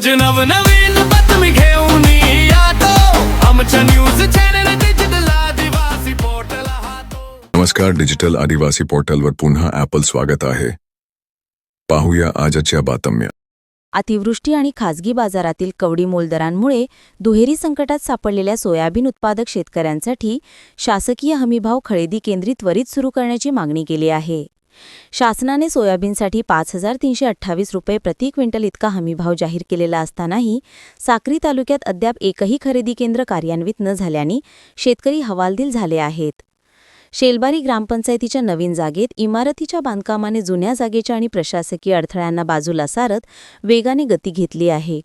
रोज नवनवीन बातमी घेऊन येतो. आमच्या न्यूज चॅनल डिजिटल आदिवासी पोर्टल हातो. नमस्कार डिजिटल आदिवासी पोर्टलवर पुन्हा ॲपल स्वागत आहे. पाहूया आजच्या बातम्या. अतिवृष्टी आणि खाजगी बाजारातील कवडीमोल दरांमुळे दुहेरी संकटात सापडलेल्या सोयाबीन उत्पादक शेतकऱ्यांसाठी शासकीय हमीभाव खरेदी केंद्री त्वरित सुरू करण्याची मागणी केली आहे. शासनाने सोयाबीनसाठी पाच हजार तीनशे अठ्ठावीस रुपये प्रति क्विंटल इतका हमीभाव जाहीर केलेला असतानाही साक्री तालुक्यात अद्याप एकही खरेदी केंद्र कार्यान्वित न झाल्याने शेतकरी हवालदिल झाले आहेत. शेलबारी ग्रामपंचायतीच्या नवीन जागेत इमारतीच्या बांधकामाने जुन्या जागेच्या आणि प्रशासकीय अडथळ्यांना बाजूला सारत वेगाने गती घेतली आहे.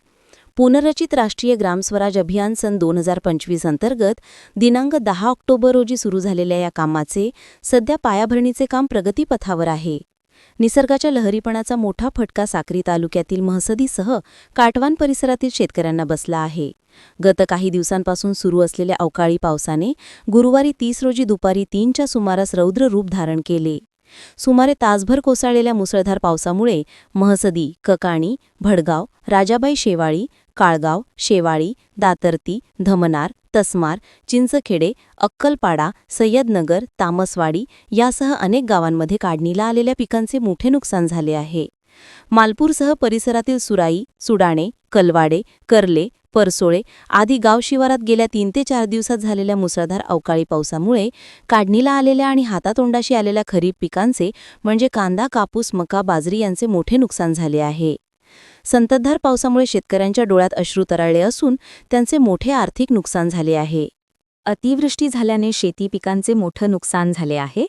पुनर्रचित राष्ट्रीय ग्रामस्वराज अभियान सन दोन हजार पंचवीस अंतर्गत दिनांक दहा ऑक्टोबर रोजी सुरू झालेल्या या कामाचे सध्या पायाभरणीचे काम प्रगतीपथावर आहे. निसर्गाच्या लहरीपणाचा मोठा फटका साक्री तालुक्यातील महसदीसह काटवान परिसरातील शेतकऱ्यांना बसला आहे. गत काही दिवसांपासून सुरू असलेल्या अवकाळी पावसाने गुरुवारी तीस रोजी दुपारी तीनच्या सुमारास रौद्र रूप धारण केले. सुमारे तासभर कोसळलेल्या मुसळधार पावसामुळे महसदी ककाणी भडगाव राजाबाई शेवाळी काळगाव शेवाळी दातर्ती धमनार तस्मार चिंचखेडे अक्कलपाडा सय्यदनगर तामसवाडी यासह अनेक गावांमध्ये काढणीला आलेल्या पिकांचे मोठे नुकसान झाले आहे. मालपूरसह परिसरातील सुराई सुडाणे कलवाडे कर्ले परसोळे आदी गाव शिवारात गेल्या तीन ते चार दिवसात झालेल्या मुसळधार अवकाळी पावसामुळे काढणीला आलेल्या आणि हातातोंडाशी आलेल्या खरीप पिकांचे म्हणजे कांदा कापूस मका बाजरी यांचे मोठे नुकसान झाले आहे. संततधार पावसामुळे शेतकऱ्यांच्या डोळ्यात अश्रू तरळले असून त्यांचे मोठे आर्थिक नुकसान झाले आहे. अतिवृष्टी झाल्याने शेती पिकांचे मोठं नुकसान झाले आहे.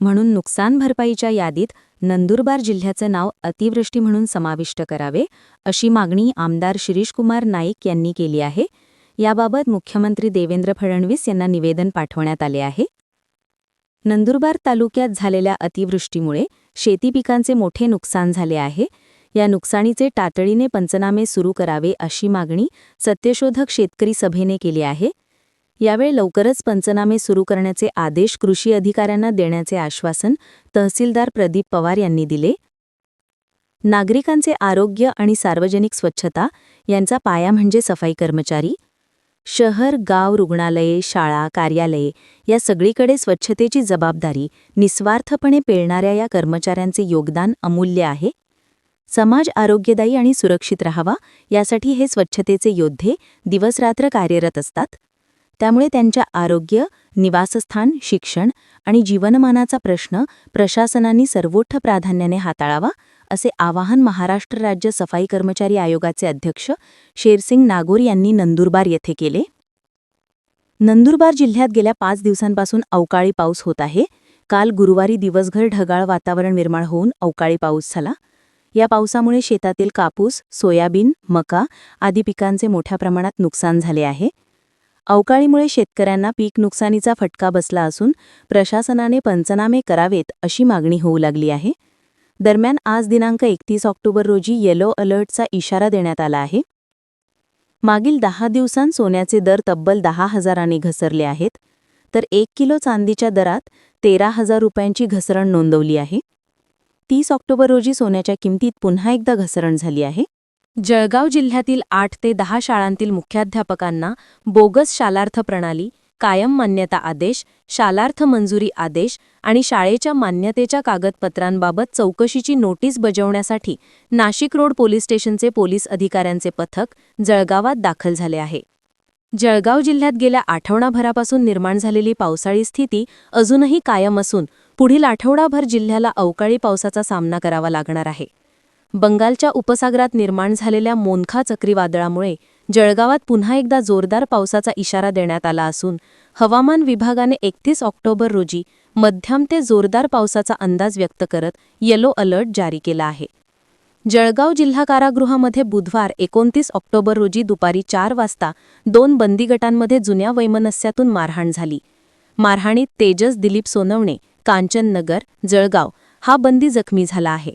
म्हणून नुकसान भरपाईच्या यादीत नंदुरबार जिल्ह्याचं नाव अतिवृष्टी म्हणून समाविष्ट करावे अशी मागणी आमदार शिरीषकुमार नाईक यांनी केली आहे. याबाबत मुख्यमंत्री देवेंद्र फडणवीस यांना निवेदन पाठवण्यात आले आहे. नंदुरबार तालुक्यात झालेल्या अतिवृष्टीमुळे शेती पिकांचे मोठे नुकसान झाले आहे. या नुकसानीचे तातडीने पंचनामे सुरू करावे अशी मागणी सत्यशोधक शेतकरी सभेने केली आहे. यावेळी लवकरच पंचनामे सुरू करण्याचे आदेश कृषी अधिकाऱ्यांना देण्याचे आश्वासन तहसीलदार प्रदीप पवार यांनी दिले. नागरिकांचे आरोग्य आणि सार्वजनिक स्वच्छता यांचा पाया म्हणजे सफाई कर्मचारी. शहर गाव रुग्णालये शाळा कार्यालये या सगळीकडे स्वच्छतेची जबाबदारी निस्वार्थपणे पेळणाऱ्या या कर्मचाऱ्यांचे योगदान अमूल्य आहे. समाज आरोग्यदायी आणि सुरक्षित राहावा यासाठी हे स्वच्छतेचे योद्धे दिवसरात्र कार्यरत असतात. त्यामुळे त्यांच्या आरोग्य निवासस्थान शिक्षण आणि जीवनमानाचा प्रश्न प्रशासनाने सर्वोच्च प्राधान्याने हाताळावा असे आवाहन महाराष्ट्र राज्य सफाई कर्मचारी आयोगाचे अध्यक्ष शेरसिंग नागोर यांनी नंदुरबार येथे केले. नंदुरबार जिल्ह्यात गेल्या पाच दिवसांपासून अवकाळी पाऊस होत आहे. काल गुरुवारी दिवसभर ढगाळ वातावरण निर्माण होऊन अवकाळी पाऊस झाला. या पावसामुळे शेतातील कापूस सोयाबीन मका आदी पिकांचे मोठ्या प्रमाणात नुकसान झाले आहे. अवकाळीमुळे शेतकऱ्यांना पीक नुकसानीचा फटका बसला असून प्रशासनाने पंचनामे करावेत अशी मागणी होऊ लागली आहे. दरम्यान आज दिनांक एकतीस ऑक्टोबर रोजी येलो अलर्टचा इशारा देण्यात आला आहे. मागील दहा दिवसांत सोन्याचे दर तब्बल दहा हजारांनी घसरले आहेत. तर एक किलो चांदीच्या दरात तेरा हजार रुपयांची घसरण नोंदवली आहे. तीस ऑक्टोबर रोजी सोन्याच्या किमतीत पुन्हा एकदा घसरण झाली आहे. जळगाव जिल्ह्यातील आठ ते दहा शाळांतील मुख्याध्यापकांना बोगस शालार्थ प्रणाली कायम मान्यता आदेश शालार्थ मंजुरी आदेश आणि शाळेच्या मान्यतेच्या कागदपत्रांबाबत चौकशीची नोटीस बजावण्यासाठी नाशिक रोड पोलीस स्टेशनचे पोलीस अधिकाऱ्यांचे पथक जळगावात दाखल झाले आहे. जळगाव जिल्ह्यात गेल्या आठवडाभरापासून निर्माण झालेली पावसाळी स्थिती अजूनही कायम असून पुढील आठवडाभर जिल्ह्याला अवकाळी पावसाचा सामना करावा लागणार आहे. बंगालच्या उपसागरात निर्माण झालेल्या मोनखा चक्रीवादळामुळे जळगावात पुन्हा एकदा जोरदार पावसाचा इशारा देण्यात आला असून हवामान विभागाने एकतीस ऑक्टोबर रोजी मध्यम ते जोरदार पावसाचा अंदाज व्यक्त करत येलो अलर्ट जारी केला आहे. जळगाव जिल्हा कारागृहामध्ये बुधवार एकोणतीस ऑक्टोबर रोजी दुपारी चार वाजता दोन बंदी गटांमध्ये जुन्या वैमनस्यातून मारहाण झाली. मारहाणीत तेजस दिलीप सोनवणे कांचननगर जळगाव हा बंदी जखमी झाला आहे.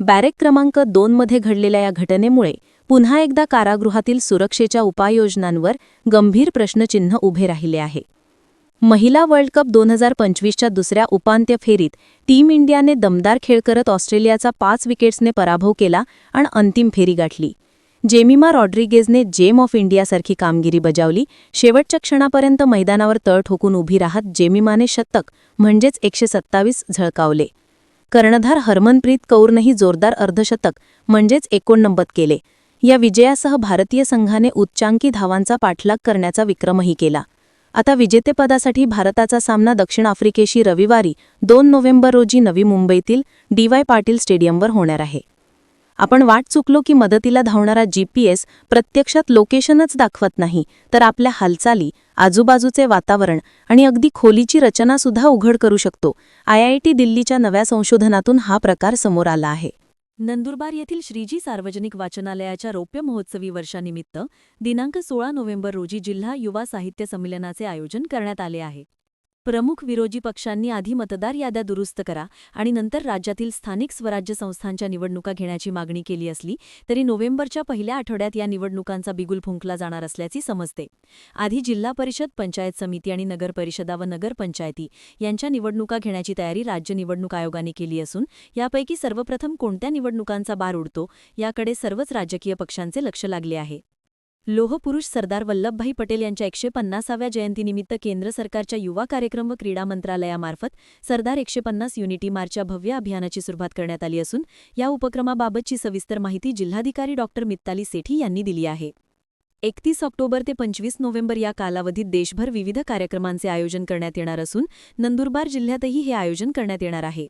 बॅरेक क्रमांक दोनमध्ये घडलेल्या या घटनेमुळे पुन्हा एकदा कारागृहातील सुरक्षेच्या उपाययोजनांवर गंभीर प्रश्नचिन्ह उभे राहिले आहे. महिला वर्ल्ड कप दोन हजार पंचवीसच्या दुसऱ्या उपांत्य फेरीत टीम इंडियाने दमदार खेळ करत ऑस्ट्रेलियाचा पाच विकेट्सने पराभव केला आणि अंतिम फेरी गाठली. जेमिमा रॉड्रिगेजने जेम ऑफ इंडियासारखी कामगिरी बजावली. शेवटच्या क्षणापर्यंत मैदानावर तळ ठोकून उभी राहत जेमिमाने शतक म्हणजेच एकशे सत्तावीस झळकावले. कर्णधार हरमनप्रीत कौरनंही जोरदार अर्धशतक म्हणजेच एकोणनव्वद केले. या विजयासह भारतीय संघाने उच्चांकी धावांचा पाठलाग करण्याचा विक्रमही केला. आता विजेतेपदासाठी भारताचा सामना दक्षिण आफ्रिकेशी रविवारी दोन नोव्हेंबर रोजी नवी मुंबईतील डीवाय पाटील स्टेडियमवर होणार आहे. आपण वाट चुकलो की मदतीला धावणारा जीपीएस प्रत्यक्षात लोकेशनच दाखवत नाही तर आपल्या हालचाली आजूबाजूचे वातावरण आणि अगदी खोलीची रचनासुद्धा उघड करू शकतो. आयआयटी दिल्लीच्या नव्या संशोधनातून हा प्रकार समोर आला आहे. नंदुरबार येथील श्रीजी सार्वजनिक वाचनालयाच्या रौप्य महोत्सवी वर्षानिमित्त दिनांक सोळा नोव्हेंबर रोजी जिल्हा युवा साहित्य संमेलनाचे आयोजन करण्यात आले आहे. प्रमुख विरोधी पक्षांनी आधी मतदार याद्या दुरुस्त करा आणि नंतर राज्यातील स्थानिक स्वराज्य संस्थांच्या निवडणुका घेण्याची मागणी केली असली तरी नोव्हेंबरच्या पहिल्या आठवड्यात या निवडणुकांचा बिगुल फुंकला जाणार असल्याची समजते. आधी जिल्हा परिषद पंचायत समिती आणि नगर परिषदा व नगरपंचायती यांच्या निवडणुका घेण्याची तयारी राज्य निवडणूक आयोगाने केली असून यापैकी सर्वप्रथम कोणत्या निवडणुकांचा बार उडतो याकडे सर्वच राजकीय पक्षांचे लक्ष लागले आहे. लोहपुरुष सरदार वल्लभभाई पटेल यांच्या एकशे पन्नासाव्या जयंतीनिमित्त केंद्र सरकारच्या युवा कार्यक्रम व क्रीडा मंत्रालयामार्फत सरदार एकशे पन्नास युनिटी मार्चच्या भव्य अभियानाची सुरुवात करण्यात आली असून या उपक्रमाबाबतची सविस्तर माहिती जिल्हाधिकारी डॉ. मित्ताली सेठी यांनी दिली आहे. एकतीस ऑक्टोबर ते पंचवीस नोव्हेंबर या कालावधीत देशभर विविध कार्यक्रमांचे आयोजन करण्यात येणार असून नंदुरबार जिल्ह्यातही हे आयोजन करण्यात येणार आहे.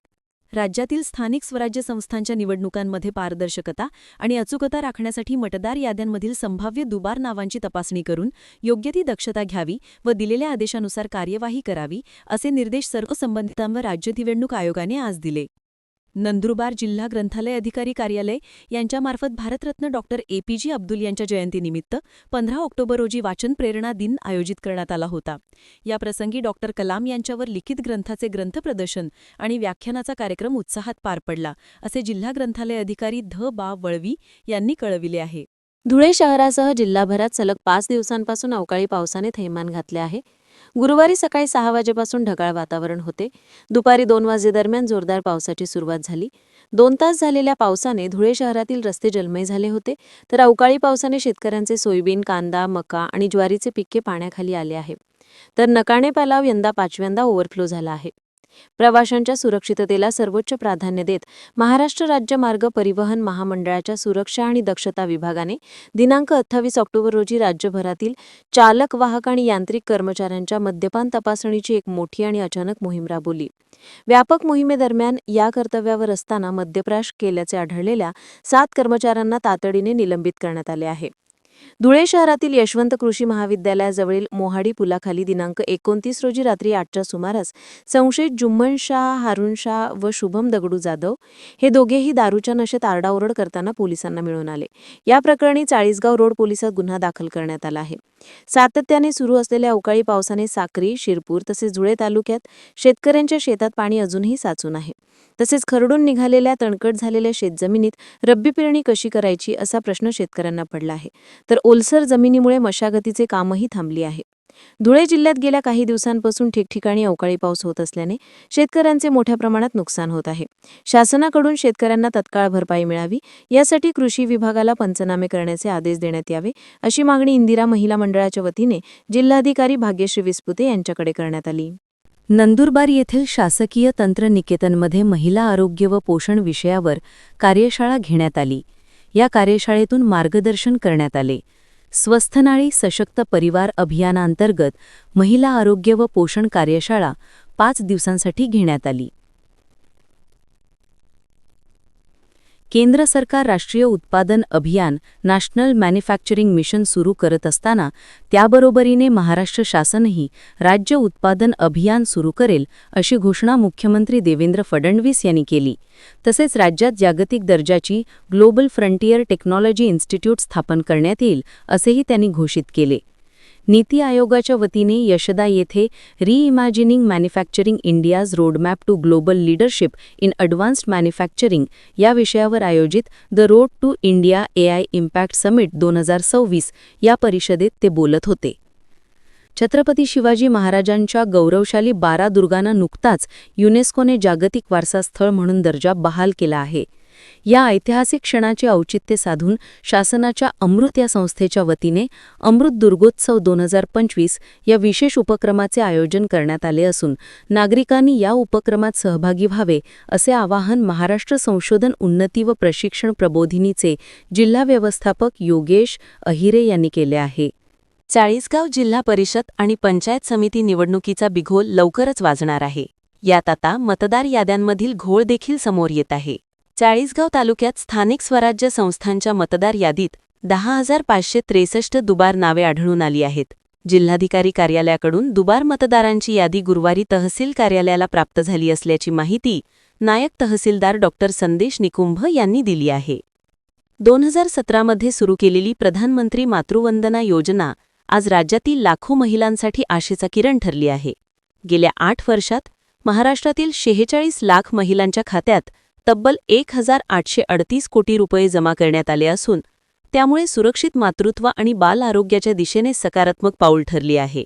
राज्यातील स्थानिक स्वराज्य संस्थांच्या निवडणुकांमध्ये पारदर्शकता आणि अचूकता राखण्यासाठी मतदार याद्यांमधील संभाव्य दुबार नावांची तपासणी करून योग्य ती दक्षता घ्यावी व दिलेल्या आदेशानुसार कार्यवाही करावी असे निर्देश सर्व संबंधितांवर राज्य निवडणूक आयोगाने आज दिले. नंदुरबार जिल्हा ग्रंथालय अधिकारी कार्यालय यांच्यामार्फत Bharat Ratna doctor A P J Abdul यांच्या जयंतीनिमित्त पंधरा ऑक्टोबर रोजी वाचन प्रेरणा दिन आयोजित करण्यात आला होता. याप्रसंगी डॉक्टर कलाम यांच्यावर लिखित ग्रंथाचे ग्रंथप्रदर्शन आणि व्याख्यानाचा कार्यक्रम उत्साहात पार पडला असे जिल्हा ग्रंथालय अधिकारी ध. बा. वळवी यांनी कळविले आहे. धुळे शहरासह जिल्हाभरात सलग पाच दिवसांपासून अवकाळी पावसाने थैमान घातले आहे. गुरुवारी सकाळी सहा वाजेपासून ढगाळ वातावरण होते. दुपारी दोन वाजेदरम्यान जोरदार पावसाची सुरुवात झाली. दोन तास झालेल्या पावसाने धुळे शहरातील रस्ते जलमय झाले होते. तर अवकाळी पावसाने शेतकऱ्यांचे सोयाबीन कांदा मका आणि ज्वारीचे पिके पाण्याखाली आले आहे. तर नकाणे पालाव यंदा पाचव्यांदा ओव्हरफ्लो झाला आहे. प्रवाशांच्या सुरक्षिततेला सर्वोच्च प्राधान्य देत महाराष्ट्र राज्य मार्ग परिवहन महामंडळाच्या सुरक्षा आणि दक्षता विभागाने दिनांक अठ्ठावीस ऑक्टोबर रोजी राज्यभरातील चालक वाहक आणि यांत्रिक कर्मचाऱ्यांच्या मद्यपान तपासणीची एक मोठी आणि अचानक मोहीम राबवली. व्यापक मोहिमेदरम्यान या कर्तव्यावर असताना मद्यप्राश केल्याचे आढळलेल्या सात कर्मचाऱ्यांना तातडीने निलंबित करण्यात आले आहे. धुळे शहरातील यशवंत कृषी महाविद्यालयाजवळील मोहाडी पुलाखाली दिनांक एकोणतीस रोजी रात्री आठच्या सुमारास संशयित जुम्मन शाह हारून शाह व शुभम दगडू जाधव हे दोघेही दारूच्या नशेत आरडाओरड करताना पोलिसांना मिळून आले. या प्रकरणी चाळीसगाव रोड पोलिसात गुन्हा दाखल करण्यात आला आहे. सातत्याने सुरू असलेल्या अवकाळी पावसाने साक्री शिरपूर तसेच धुळे तालुक्यात शेतकऱ्यांच्या शेतात पाणी अजूनही साचून आहे. तसेच खरडून निघालेल्या तणकट झालेल्या शेतजमिनीत रब्बी पेरणी कशी करायची असा प्रश्न शेतकऱ्यांना पडला आहे. तर ओलसर जमिनीमुळे मशागतीचे कामही थांबली आहे. धुळे जिल्ह्यात गेल्या काही दिवसांपासून ठिकठिकाणी अवकाळी पाऊस होत असल्याने शेतकऱ्यांचे मोठ्या प्रमाणात नुकसान होत आहे. शासनाकडून शेतकऱ्यांना तत्काळ भरपाई मिळावी यासाठी कृषी विभागाला पंचनामे करण्याचे आदेश देण्यात यावे अशी मागणी इंदिरा महिला मंडळाच्या वतीने जिल्हाधिकारी भाग्यश्री विस्पुते यांच्याकडे करण्यात आली. नंदुरबार येथील शासकीय तंत्रनिकेतनमध्ये महिला आरोग्य व पोषण विषयावर कार्यशाळा घेण्यात आली. या कार्यशाळेतून मार्गदर्शन करण्यात आले. स्वस्थनाळी सशक्त परिवार अभियानांतर्गत महिला आरोग्य व पोषण कार्यशाळा पाच दिवसांसाठी घेण्यात आली. केंद्र सरकार राष्ट्रीय उत्पादन अभियान नॅशनल मॅन्युफॅक्चरिंग मिशन सुरू करत असताना त्याबरोबरीने महाराष्ट्र शासनही राज्य उत्पादन अभियान सुरू करेल अशी घोषणा मुख्यमंत्री देवेंद्र फडणवीस यांनी केली. तसेच राज्यात जागतिक दर्जाची ग्लोबल फ्रंटियर टेक्नॉलॉजी इन्स्टिट्यूट स्थापन करण्यात येईल असेही त्यांनी घोषित केले. नीती आयोगाच्या वतीने यशदा येथे reimagining manufacturing India's roadmap to global leadership in advanced manufacturing या विषयावर आयोजित the road to India AI impact summit दोन हजार सव्वीस या परिषदेत ते बोलत होते. छत्रपती शिवाजी महाराजांच्या गौरवशाली बारा दुर्गांना नुकताच युनेस्कोने जागतिक वारसा स्थळ म्हणून दर्जा बहाल केला आहे. या ऐतिहासिक क्षणाचे औचित्य साधून शासनाच्या अमृत या संस्थेच्या वतीने अमृत दुर्गोत्सव दोन हजार पंचवीस या विशेष उपक्रमाचे आयोजन करण्यात आले असून नागरिकांनी या उपक्रमात सहभागी व्हावे असे आवाहन महाराष्ट्र संशोधन उन्नती व प्रशिक्षण प्रबोधिनीचे जिल्हा व्यवस्थापक योगेश अहिरे यांनी केले आहे. चाळीसगाव जिल्हा परिषद आणि पंचायत समिती निवडणुकीचा बिघोल लवकरच वाजणार आहे. यात आता मतदार याद्यांमधील घोळ देखील समोर येत आहे. चाळीसगाव तालुक्यात स्थानिक स्वराज्य संस्थांच्या मतदार यादीत दहा हजार पाचशे त्रेसष्ट दुबार नावे आढळून आली आहेत. जिल्हाधिकारी कार्यालयाकडून दुबार मतदारांची यादी गुरुवारी तहसील कार्यालयाला प्राप्त झाली असल्याची माहिती नायक तहसीलदार डॉ. संदेश निकुंभ यांनी दिली आहे. दोन हजार सतरामध्ये सुरू केलेली प्रधानमंत्री मातृवंदना योजना आज राज्यातील लाखो महिलांसाठी आशेचा किरण ठरली आहे. गेल्या आठ वर्षात महाराष्ट्रातील शेहेचाळीस लाख महिलांच्या खात्यात तब्बल एक हजार आठशे अडतीस कोटी रुपये जमा करण्यात आले असून त्यामुळे सुरक्षित मातृत्व आणि बाल आरोग्याच्या दिशेने सकारात्मक पाऊल ठरली आहे.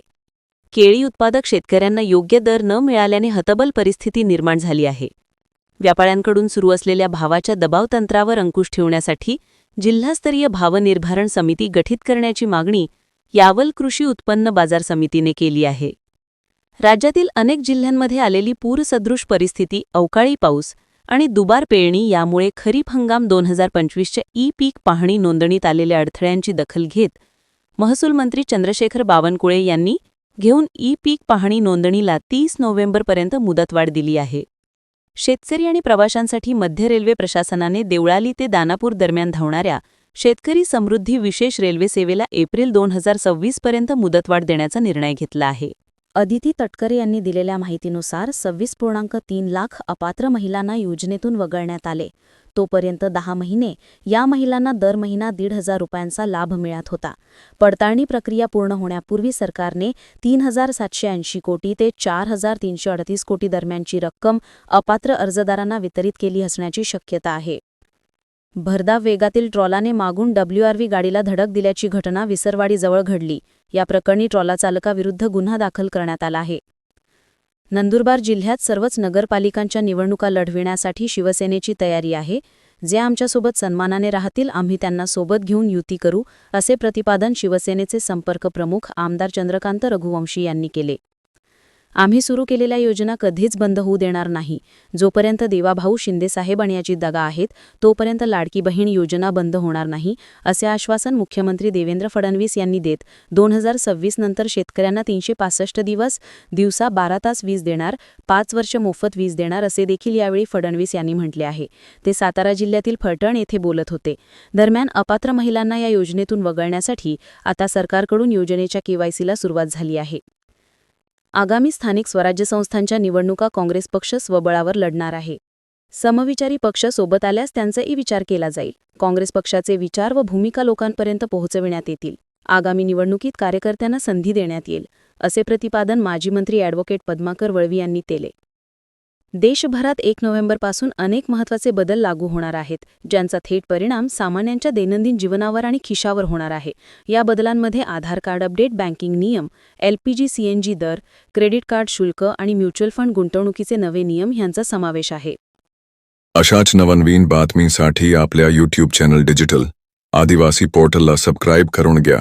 केळी उत्पादक शेतकऱ्यांना योग्य दर न मिळाल्याने हतबल परिस्थिती निर्माण झाली आहे. व्यापाऱ्यांकडून सुरू असलेल्या भावाच्या दबावतंत्रावर अंकुश ठेवण्यासाठी जिल्हास्तरीय भावनिर्धारण समिती गठीत करण्याची मागणी यावल कृषी उत्पन्न बाजार समितीने केली आहे. राज्यातील अनेक जिल्ह्यांमध्ये आलेली पूरसदृश परिस्थिती अवकाळी पाऊस आणि दुबार पेरणी यामुळे खरीप हंगाम दोन हजार पंचवीसच्या ई पीक पाहणी नोंदणीत आलेल्या अडथळ्यांची दखल घेत महसूल मंत्री चंद्रशेखर बावनकुळे यांनी घेऊन ई पीक पाहणी नोंदणीला तीस नोव्हेंबरपर्यंत मुदतवाढ दिली आहे. शेतकरी आणि प्रवाशांसाठी मध्य रेल्वे प्रशासनाने देवळाली ते दानापूर दरम्यान धावणाऱ्या शेतकरी समृद्धी विशेष रेल्वे सेवेला एप्रिल दोन हजार सव्वीसपर्यंत मुदतवाढ देण्याचा निर्णय घेतला आहे. अदिती तटकरे यांनी दिलेल्या माहितीनुसार सव्वीस पूर्णांक तीन लाख अपात्र महिलांना योजनेतून वगळण्यात आले. तोपर्यंत दहा महिने या महिलांना दर महिना दीड हजार रुपयांचा लाभ मिळत होता. पडताळणी प्रक्रिया पूर्ण होण्यापूर्वी सरकारने तीन हजार सातशे ऐंशी कोटी ते चार हजार तीनशे अडतीस कोटी दरम्यानची रक्कम अपात्र अर्जदारांना वितरित केली असण्याची शक्यता आहे. भरधाव वेगातील ट्रॉलाने मागून डब्ल्यूआरव्ही गाडीला धडक दिल्याची घटना विसरवाडीजवळ घडली. या प्रकरणी ट्रॉला चालकाविरुद्ध गुन्हा दाखल करण्यात आला आहे. नंदुरबार जिल्ह्यात सर्वच नगरपालिकांच्या निवडणुका लढविण्यासाठी शिवसेनेची तयारी आहे. जे आमच्यासोबत सन्मानाने राहतील आम्ही त्यांना सोबत घेऊन युती करू असे प्रतिपादन शिवसेनेचे संपर्क प्रमुख आमदार चंद्रकांत रघुवंशी यांनी केले. आम्ही सुरू केलेल्या योजना कधीच बंद होऊ देणार नाही. जोपर्यंत देवाभाऊ शिंदेसाहेब आणि याची दगा आहेत तोपर्यंत लाडकी बहीण योजना बंद होणार नाही असे आश्वासन मुख्यमंत्री देवेंद्र फडणवीस यांनी देत दोन हजार सव्वीस नंतर शेतकऱ्यांना तीनशे पासष्ट दिवस दिवसा बारा तास वीज देणार पाच वर्ष मोफत वीज देणार असे देखील यावेळी फडणवीस यांनी म्हटले आहे. ते सातारा जिल्ह्यातील फलटण येथे बोलत होते. दरम्यान अपात्र महिलांना या योजनेतून वगळण्यासाठी आता सरकारकडून योजनेच्या केवायसीला सुरुवात झाली आहे. आगामी स्थानिक स्वराज्य संस्थांच्या निवडणुका काँग्रेस पक्ष स्वबळावर लढणार आहे. समविचारी पक्ष सोबत आल्यास त्यांचाही विचार केला जाईल. काँग्रेस पक्षाचे विचार व भूमिका लोकांपर्यंत पोहोचविण्यात येतील. आगामी निवडणुकीत कार्यकर्त्यांना संधी देण्यात येईल असे प्रतिपादन माजी मंत्री ॲडव्होकेट पद्माकर वळवी यांनी केले. देशभरात एक नोव्हेंबरपासून अनेक महत्त्वाचे बदल लागू होणार आहेत ज्यांचा थेट परिणाम सामान्यांच्या दैनंदिन जीवनावर आणि खिशावर होणार आहे. या बदलांमध्ये आधार कार्ड अपडेट बँकिंग नियम एलपीजी सीएनजी दर क्रेडिट कार्ड शुल्क आणि म्युच्युअल फंड गुंतवणुकीचे नवे नियम यांचा समावेश आहे. अशाच नवनवीन बातमीसाठी आपल्या यूट्यूब चॅनल डिजिटल आदिवासी पोर्टलला सबस्क्राईब करून घ्या.